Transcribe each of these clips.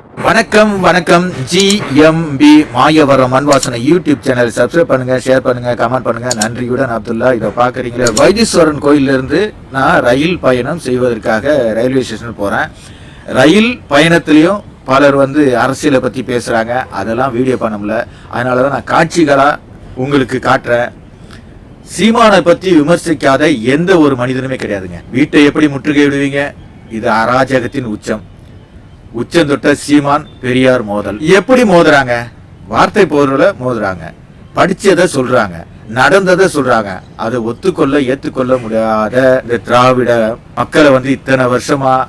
வணக்கம் வணக்கம். GMB Mayavaram Manvasanai YouTube channel subscribe பண்ணுங்க ஷேர் பண்ணுங்க கமெண்ட் பண்ணுங்க. நன்றியுடன் அப்துல்லா இதை பாக்குறீங்களா வைத்தீஸ்வரன் கோயில்ல இருந்து நான் ரயில் பயணம் செய்வதற்காக ரயில்வே ஸ்டேஷன் போறேன். ரயில் பயணத்திலையும் பலர் வந்து அரசியலை பத்தி பேசுறாங்க. அதெல்லாம் வீடியோ பண்ண முடியல. அதனால தான் நான் காட்சிகளா உங்களுக்கு காட்டுறேன். சீமானை பத்தி விமர்சிக்காத எந்த ஒரு மனிதனுமே கிடையாதுங்க. வீட்டை எப்படி முற்றுகையிடுவீங்க? இது அராஜகத்தின் உச்சம். உச்சந்தொட்ட சீமான் பெரியார் மோதல். எப்படி மோதுறாங்க? வார்த்தை போர்ல மோதுறாங்க. படிச்சதை சொல்றாங்க. நடந்ததை சொல்றாங்க. அதை ஒத்துக்கொள்ள ஏத்துக்கொள்ள முடியாத இந்த திராவிட மக்களை வந்து இத்தனை வருஷமா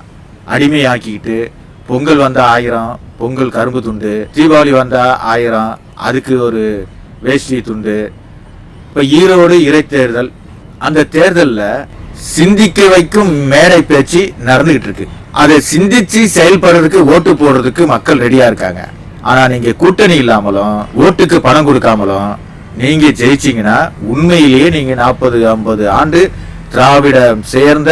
அடிமையாக்கிக்கிட்டு பொங்கல் வந்தா ஆயிரம் பொங்கல் கரும்பு துண்டு தீபாவளி வந்தா ஆயிரம் அதுக்கு ஒரு வேஷ்டி துண்டு. இப்ப ஈரோடு இறைத்தேர்தல் அந்த தேர்தலில் சிந்திக்க வைக்கும் மேடை பேச்சு நடந்துகிட்டு இருக்கு. அதை சிந்திச்சு செயல்படுறதுக்கு ஓட்டு போடுறதுக்கு மக்கள் ரெடியா இருக்காங்க. ஆனா நீங்க கூட்டணி இல்லாமலும் ஓட்டுக்கு பணம் கொடுக்காமலும் நீங்க ஜெயிச்சீங்கன்னா உண்மையிலேயே நீங்க நாற்பது ஐம்பது ஆண்டு திராவிடம் சேர்ந்த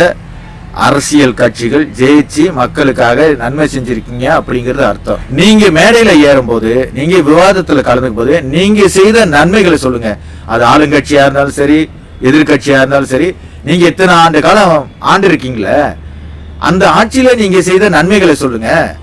அரசியல் கட்சிகள் ஜெயிச்சு மக்களுக்காக நன்மை செஞ்சிருக்கீங்க அப்படிங்கிறது அர்த்தம். நீங்க மேடையில ஏறும்போது நீங்க விவாதத்துல கலந்துக்கும் போது நீங்க செய்த நன்மைகளை சொல்லுங்க. அது ஆளுங்கட்சியா இருந்தாலும் சரி எதிர்கட்சியா இருந்தாலும் சரி நீங்க இத்தனை ஆண்டு காலம் ஆண்டு இருக்கீங்களே? அந்த ஆட்சியில நீங்க செய்த நன்மைகளை சொல்லுங்க.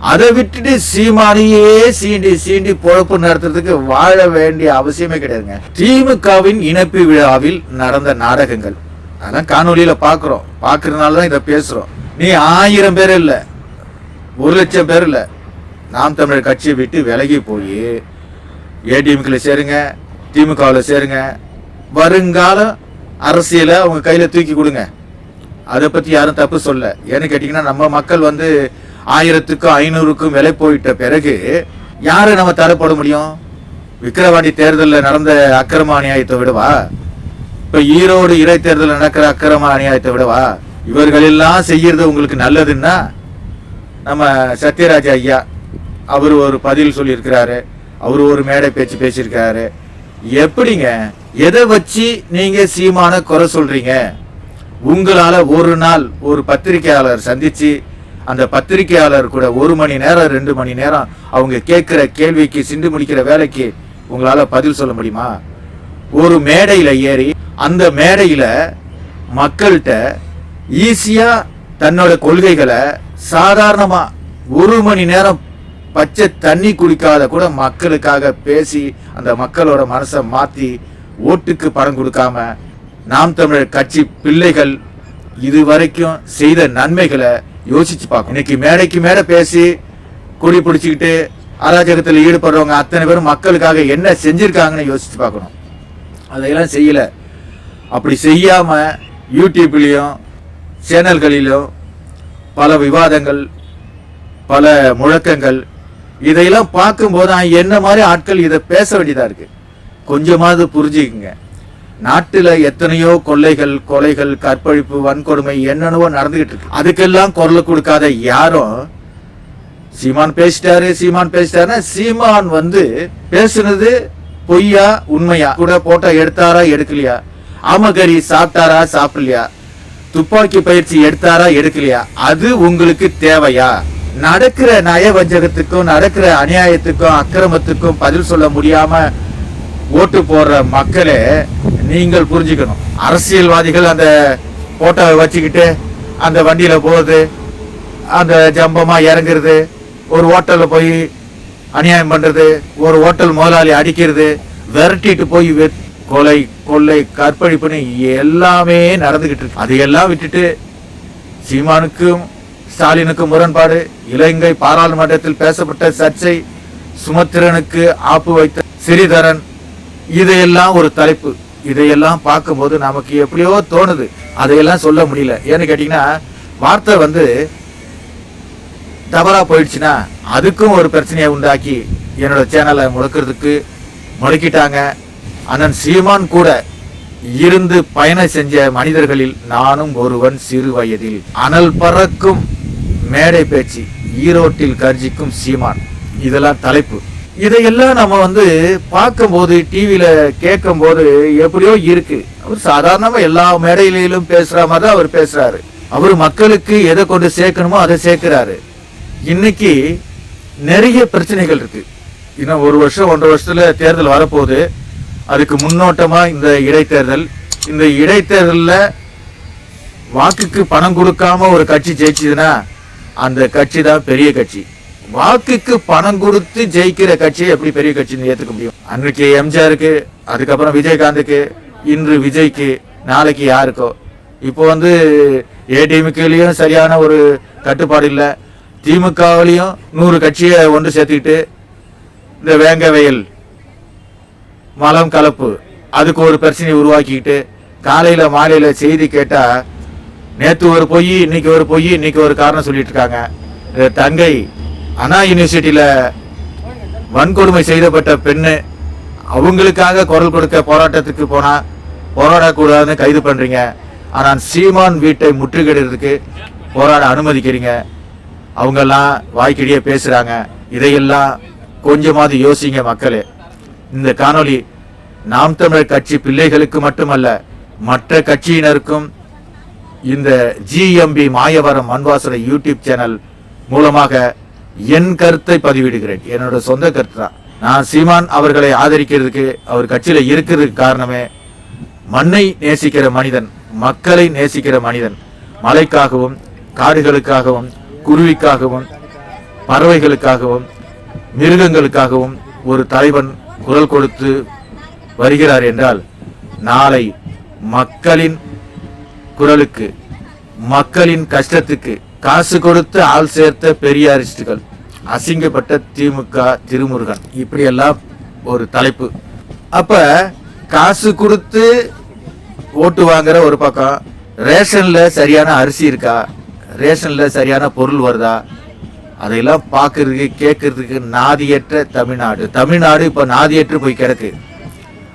அதை விட்டுட்டு சீமானியே சீண்டி சீண்டி பொழப்பு நடத்துறதுக்கு வாழ வேண்டிய அவசியமே கிடையாதுங்க. திமுகவின் இணைப்பு விழாவில் நடந்த நாடகங்கள். அதான் காணொலியில பாக்குறோம். பாக்குறதுனால தான் இதை பேசுறோம். நீ ஆயிரம் பேர் இல்ல. ஒரு லட்சம் பேர் இல்ல. நாம் தமிழர் கட்சியை விட்டு விலகி போய் ஏடிஎம்கில் சேருங்க திமுகவில் சேருங்க. வருங்காலம் அரசியலை அவங்க கையில தூக்கி கொடுங்க. அதை பத்தி யாரும் தப்பு சொல்ல. ஏன்னு கேட்டீங்கன்னா நம்ம மக்கள் வந்து ஆயிரத்துக்கும் ஐநூறுக்கும் விலை போயிட்ட பிறகு யாரை நம்ம தரப்பட முடியும்? விக்கிரவாண்டி தேர்தலில் நடந்த அக்கிரம அநியாயத்தை விடவா? இப்ப ஈரோடு இடைத்தேர்தல் நடக்கிற அக்கிரம அநியாயத்தை விடவா? இவர்கள் எல்லாம் செய்யறது உங்களுக்கு நல்லதுன்னா நம்ம சத்யராஜ் ஐயா அவர் ஒரு பதில் சொல்லியிருக்கிறாரு. அவர் ஒரு மேடை பேச்சு பேசியிருக்காரு எப்படிங்க எதை வச்சு நீங்க சீமான குறை சொல்றீங்க? உங்களால ஒரு நாள் ஒரு பத்திரிகையாளர் சந்திச்சு அந்த பத்திரிகையாளர் கூட ஒரு மணி நேரம் ரெண்டு மணி நேரம் அவங்க கேட்கிற கேள்விக்கு சிண்டு முடிக்கிற வேலைக்கு உங்களால பதில் சொல்ல முடியுமா? ஒரு மேடையில ஏறி அந்த மேடையில மக்கள்கிட்ட ஈஸியா தன்னோட கொள்கைகளை சாதாரணமா ஒரு மணி நேரம் பச்சை தண்ணி குடிக்காத கூட மக்களுக்காக பேசி அந்த மக்களோட மனசை மாற்றி ஓட்டுக்கு பணம் கொடுக்காம நாம் தமிழர் கட்சி பிள்ளைகள் இது வரைக்கும் செய்த நன்மைகளை யோசிச்சு பார்க்கணும். இன்னைக்கு மேடைக்கு மேடை பேசி கொடி பிடிச்சிக்கிட்டு அராஜகத்தில் ஈடுபடுறவங்க அத்தனை பேரும் மக்களுக்காக என்ன செஞ்சிருக்காங்கன்னு யோசிச்சு பார்க்கணும். அதையெல்லாம் செய்யல. அப்படி செய்யாம யூடியூப்லேயும் சேனல்களிலும் பல விவாதங்கள் பல முழக்கங்கள் இதையெல்லாம் பார்க்கும்போது என்ன மாதிரி ஆட்கள் இதை பேச வேண்டியதாக இருக்குது கொஞ்சமாவது புரிஞ்சுக்குங்க. நாட்டில் எத்தனையோ கொள்ளைகள் கொலைகள் கற்பழிப்பு வன்கொடுமை என்னென்னவோ நடந்துகிட்டு இருக்கு. அதுக்கெல்லாம் குரல் கொடுக்காத யாரும் சீமான் பேசிட்டாரு சீமான் பேசிட்டாருன்னா சீமான் வந்து பேசுனது பொய்யா உண்மையா? கூட போட்டோ எடுத்தாரா எடுக்கலையா? ஆமகரி சாப்பிட்டாரா சாப்பிடலையா? துப்பாக்கி பயிற்சி எடுத்தாரா எடுக்கலையா? அது உங்களுக்கு தேவையா? நடக்கிற நயவஞ்சகத்துக்கும் நடக்கிற அநியாயத்துக்கும் அக்கிரமத்துக்கும் பதில் சொல்ல முடியாம ஓட்டு போடுற மக்களே நீங்கள் புரிஞ்சுக்கணும். அரசியல்வாதிகள் அந்த போட்டோவை வச்சுக்கிட்டு அந்த வண்டியில போகுது அந்த ஜம்பமா இறங்குறது ஒரு ஹோட்டல்ல போய் அநியாயம் பண்றது ஒரு ஹோட்டல் முதலாளி அடிக்கிறது விரட்டிட்டு போய் கொலை கொள்ளை கற்பழிப்புன்னு எல்லாமே நடந்துகிட்டு இருக்கு. அதையெல்லாம் விட்டுட்டு சீமானுக்கும் ஸ்டாலினுக்கும் முரண்பாடு இலங்கை பாராளுமன்றத்தில் பேசப்பட்ட சர்ச்சை சுமத்திரனுக்கு ஆப்பு வைத்த சிறிதரன் இதையெல்லாம் ஒரு தலைப்பு. இதையெல்லாம் பார்க்கும்போது நமக்கு எப்படியோ தோணுது. அதையெல்லாம் சொல்ல முடியல. ஏன்னு கேட்டீங்கன்னா வார்த்தை வந்து தவறாக போயிடுச்சுன்னா அதுக்கும் ஒரு பிரச்சனையை உண்டாக்கி என்னோட சேனலை முடக்கிறதுக்கு முடக்கிட்டாங்க. அண்ணன் சீமான் கூட இருந்து பயணம் செஞ்ச மனிதர்களில் நானும் ஒருவன் சிறு வயதில். அனல் பறக்கும் மேடை பேச்சு ஈரோட்டில் கர்ஜிக்கும் சீமான். இதெல்லாம் தலைப்பு. இதையெல்லாம் நம்ம வந்து பார்க்கும்போது டிவியில் கேட்கும்போது எப்படியோ இருக்கு. அவர் சாதாரணமாக எல்லா மேடையிலும் பேசுகிற மாதிரி தான் அவர் பேசுகிறாரு அவர் மக்களுக்கு எதை கொண்டு சேர்க்கணுமோ அதை சேர்க்கிறாரு. இன்னைக்கு நிறைய பிரச்சனைகள் இருக்கு. இன்னும் ஒரு வருஷம் ஒன்றரை வருஷத்துல தேர்தல் வரப்போகுது. அதுக்கு முன்னோட்டமா இந்த இடைத்தேர்தல். இந்த இடைத்தேர்தலில் வாக்குக்கு பணம் கொடுக்காம ஒரு கட்சி ஜெயிச்சதுன்னா அந்த கட்சி தான் பெரிய கட்சி. வாக்குக்கு பணம் கொடுத்து ஜெயிக்கிற கட்சியை எப்படி பெரிய கட்சின்னு ஏத்துக்க முடியும்? அன்றைக்கு எம்ஜிஆருக்கு அதுக்கப்புறம் விஜயகாந்துக்கு இன்று விஜய்க்கு நாளைக்கு யாருக்கோ? இப்போ வந்து ஏடிஎம்கேலையும் சரியான ஒரு கட்டுப்பாடு இல்லை. திமுகவிலையும் நூறு கட்சியை ஒன்று சேர்த்துக்கிட்டு இந்த வேங்க வயல் மலம் கலப்பு அதுக்கு ஒரு பிரச்சனையை உருவாக்கிக்கிட்டு காலையில் மாலையில் செய்தி கேட்டால் நேற்று ஒரு பொய் இன்னைக்கு ஒரு பொய் இன்னைக்கு ஒரு காரணம் சொல்லிட்டு இருக்காங்க. தங்கை அண்ணா யூனிவர்சிட்டியில வன்கொடுமை செய்தப்பட்ட பெண்ணு அவங்களுக்காக குரல் கொடுக்க போராட்டத்துக்கு போனா போராடக்கூடாதுன்னு கைது பண்றீங்க. ஆனால் சீமான் வீட்டை முற்றுகிடுறதுக்கு போராட அனுமதிக்கிறீங்க. அவங்கெல்லாம் வாய்க்கிடையே பேசுறாங்க. இதையெல்லாம் கொஞ்சமாவது யோசிங்க மக்களே. இந்த காணொளி நாம் தமிழர் கட்சி பிள்ளைகளுக்கு மட்டுமல்ல மற்ற கட்சியினருக்கும் இந்த GMB Mayavaram Manvasana YouTube channel மூலமாக என் கருத்தை பதிவிடுகிறேன். என்னோட சொந்த கருத்து தான் நான் சீமான் அவர்களை ஆதரிக்கிறதுக்கு அவர் கட்சியில இருக்கிறதுக்கு காரணமே மண்ணை நேசிக்கிற மனிதன் மக்களை நேசிக்கிற மனிதன். மலைக்காகவும் காடுகளுக்காகவும் குருவிக்காகவும் பறவைகளுக்காகவும் மிருகங்களுக்காகவும் ஒரு தலைவன் குரல் கொடுத்து வருகிறார் என்றால் நாளை மக்களின் குரலுக்கு மக்களின் கஷ்டத்துக்கு காசு கொடுத்து ஆள் சேர்த்த பெரியாரிஸ்டுகள் அசிங்கப்பட்ட திமுக திருமுருகன். இப்படியெல்லாம் ஒரு தலைப்பு. அப்ப காசு கொடுத்து ஓட்டு வாங்குற ஒரு பக்கம் ரேஷன்ல சரியான அரிசி இருக்கா ரேஷன்ல சரியான பொருள் வருதா அதையெல்லாம் பார்க்கறதுக்கு கேட்கறதுக்கு நாதியற்ற தமிழ்நாடு. தமிழ்நாடு இப்போ நாதியற்று போய் கிடக்கு.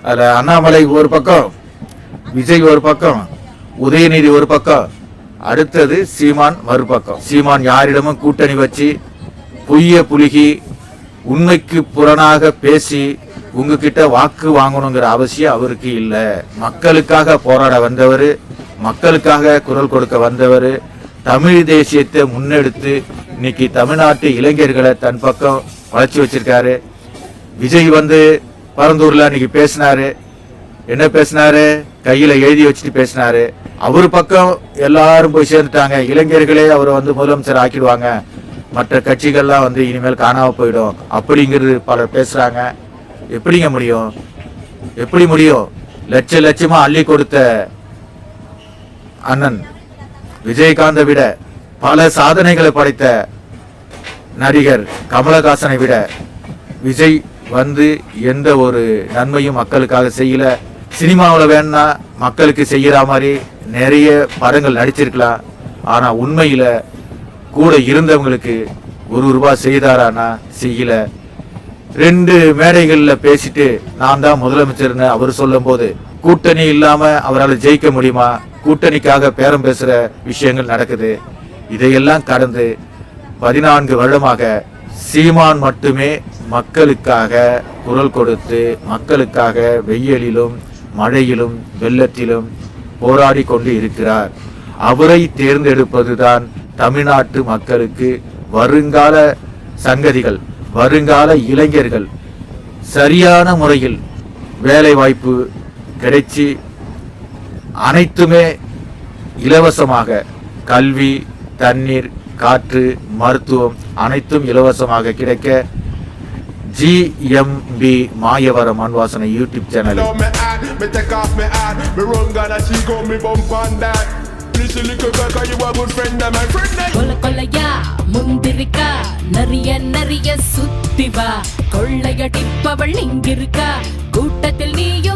அதில் அண்ணாமலை ஒரு பக்கம் விஜய் ஒரு பக்கம் உதயநிதி ஒரு பக்கம் அடுத்தது சீமான் மறுபக்கம். சீமான் யாரிடமும் கூட்டணி வச்சு பொய்ய புலுகி உண்மைக்கு புறனாக பேசி உங்ககிட்ட வாக்கு வாங்கணுங்கிற அவசியம் அவருக்கு இல்லை. மக்களுக்காக போராட வந்தவர் மக்களுக்காக குரல் கொடுக்க வந்தவர் தமிழ் தேசியத்தை முன்னெடுத்து இன்னைக்கு தமிழ்நாட்டு இளைஞர்களை தன் பக்கம் வளர்ச்சி வச்சிருக்காரு. விஜய் வந்து பரந்தூர்ல இன்னைக்கு பேசினாரு. என்ன பேசினாரு? கையில எழுதி வச்சுட்டு பேசினாரு. அவர் பக்கம் எல்லாரும் போய் சேர்ந்துட்டாங்க. இளைஞர்களே அவரை வந்து முதலமைச்சர் ஆக்கிடுவாங்க. மற்ற கட்சிகள்லாம் வந்து இனிமேல் காணாம போயிடும். அப்படிங்கிறது பலர் பேசுறாங்க. எப்படிங்க முடியும்? எப்படி முடியும்? லட்ச லட்சமா அள்ளி கொடுத்த அண்ணன் விஜயகாந்தை விட பல சாதனைகளை படைத்த நடிகர் கமலஹாசனை விட விஜய் வந்து எந்த ஒரு நன்மையும் மக்களுக்காக செய்யல. சினிமாவில் வேணா மக்களுக்கு செய்யற மாதிரி நிறைய படங்கள் நடிச்சிருக்கலாம். ஆனா உண்மையில கூட இருந்தவங்களுக்கு ஒரு ரூபாய் செய்தாரானா? செய்யல. ரெண்டு மேடைகளில் பேசிட்டு நான் தான் முதலமைச்சர்னு அவர் சொல்லும் போது கூட்டணி இல்லாம அவரால் ஜெயிக்க முடியுமா? கூட்டணிக்காக பேரம் பேசுற விஷயங்கள் நடக்குது. இதையெல்லாம் கடந்து பதினான்கு வருடமாக சீமான் மட்டுமே மக்களுக்காக குரல் கொடுத்து மக்களுக்காக வெயிலிலும் மழையிலும் வெள்ளத்திலும் போராடி கொண்டு இருக்கிறார். அவரை தேர்ந்தெடுப்பதுதான் தமிழ்நாட்டு மக்களுக்கு வருங்கால சங்கதிகள் வருங்கால இளைஞர்கள் சரியான முறையில் வேலைவாய்ப்பு கிடைச்சி அனைத்துமே இலவசமாக கல்வி தண்ணீர் காற்று மருத்துவம் அனைத்தும் இலவசமாக கிடைக்க GMB Mayavaram Manvasanai YouTube channel. Down me hand, me take off me hand Me run Ghana, she go me bump on that Listen little girl, cause you a good friend of my friend eh? கொல கொலையா முந்திரிக்கா நிறைய நிறைய சுத்தி வா கொள்ளையடிப்பவள் இங்கிருக்கா கூட்டத்தில் நீயும்